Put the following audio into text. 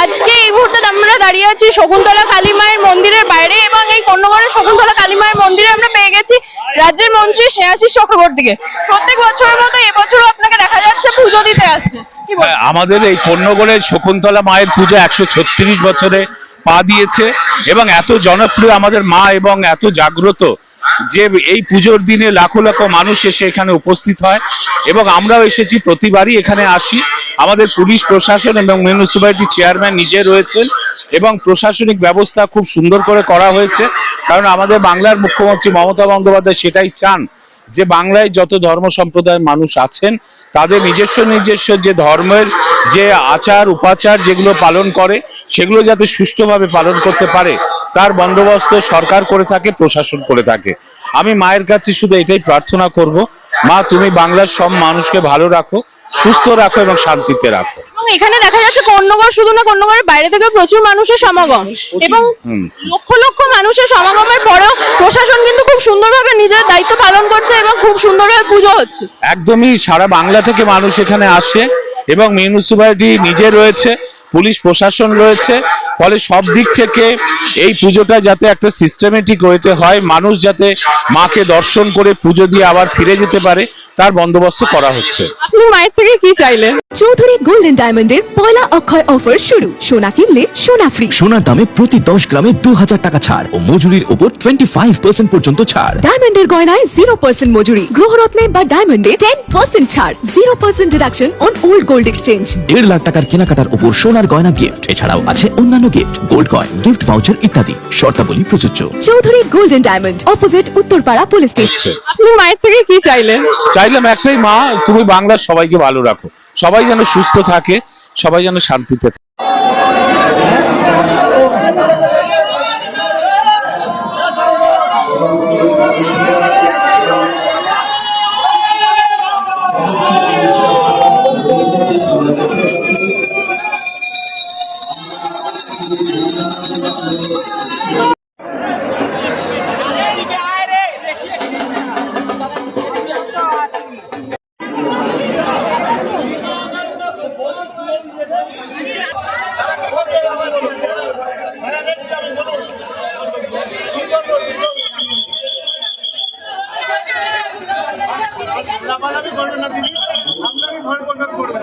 আজকে এই মুহূর্তে আমরা দাঁড়িয়ে আছি শকুন্তলা কালী মায়ের মন্দিরের বাইরে এবং এই কন্যগড়ের শকুন্তলা কালী মায়ের মন্দিরে আমরা পেয়ে গেছি রাজ্যের মন্ত্রী স্নেহাশিস চক্রবর্তীকে প্রত্যেক বছরের মতো এবছরও আপনাকে দেখা যাচ্ছে পুজো দিতে আসছে? হ্যাঁ, আমাদের এই কন্যগড়ের শকুন্তলা মায়ের পুজো একশো ছত্রিশ বছরে পা দিয়েছে এবং এত জনপ্রিয় আমাদের মা এবং এত জাগ্রত যে এই পুজোর দিনে লাখো লাখো মানুষ এসে এখানে উপস্থিত হয় এবং আমরাও এসেছি, প্রতিবারই এখানে আসি। আমাদের পুলিশ, প্রশাসন এবং মিউনিসিপ্যালিটি চেয়ারম্যান নিজে রয়েছেন এবং প্রশাসনিক ব্যবস্থা খুব সুন্দর করে করা হয়েছে। কারণ আমাদের বাংলার মুখ্যমন্ত্রী মমতা বন্দ্যোপাধ্যায় সেটাই চান যে বাংলায় যত ধর্ম সম্প্রদায়ের মানুষ আছেন, তাদের নিজস্ব নিজস্ব যে ধর্মের যে আচার, উপাচার যেগুলো পালন করে, সেগুলো যাতে সুষ্ঠুভাবে পালন করতে পারে। তার বন্দোবস্ত সরকার করে থাকে প্রশাসন করে থাকে। আমি মায়ের কাছে শুধু এটাই প্রার্থনা করব মা তুমি বাংলার সব মানুষকে ভালো রাখো সুস্থ রাখো এবং শান্তিতে রাখো। এখানে দেখা যাচ্ছে কন্যগড় শুধু না কন্যগড়ের বাইরে থেকে প্রচুর মানুষের সমাগম। এবং লক্ষ লক্ষ মানুষের সমাগমের পরেও প্রশাসন কিন্তু খুব সুন্দরভাবে নিজের দায়িত্ব পালন করছে এবং খুব সুন্দরভাবে পুজো হচ্ছে। একদমই সারা বাংলা থেকে মানুষ এখানে আসে এবং মিউনিসিপ্যালিটি নিজে রয়েছে পুলিশ প্রশাসন রয়েছে ফলে সব দিক থেকে এই পুজোটা যাতে একটা সিস্টেমেটিক ওয়েতে হয় মানুষ যাতে মাকে দর্শন করে পুজো দিয়ে আবার ফিরে যেতে পারে তার বন্দোবস্ত করা হচ্ছে। আপনি মায়ের থেকে কি চাইলেন? চৌধুরী গোল্ডেন ডায়মন্ডের পয়লা অক্ষয় অফার শুরু। সোনা কিনলে সোনা ফ্রি সোনার দামে প্রতি দশ গ্রামে দু হাজার টাকা ছাড় ও মজুরির উপর টোয়েন্টি ফাইভ পার্সেন্ট পর্যন্ত ছাড়। ডায়মন্ডের গয়নায় জিরো পার্সেন্ট মজুরি গ্রহরত্নে বা ডায়মন্ডে টেন পার্সেন্ট ছাড় zero percent deduction on old gold exchange দেড় লাখ টাকার কেনাকাটার উপর সোনার গয়না গিফট এছাড়াও আছে অন্যান্য gift gold coin gift voucher ইত্যাদি। শর্তাবলী প্রযোজ্য। Chowdhury golden diamond opposite Uttarpara police station আপনি মায়ের থেকে কি চাইলেন চাইলাম একটাই মা তুমি বাংলার সবাইকে ভালো রাখো। সবাই যেন সুস্থ থাকে সবাই যেন শান্তিতে থাকে। লাফালাফি করবেন না দিদি ভয় পোশাক করবেন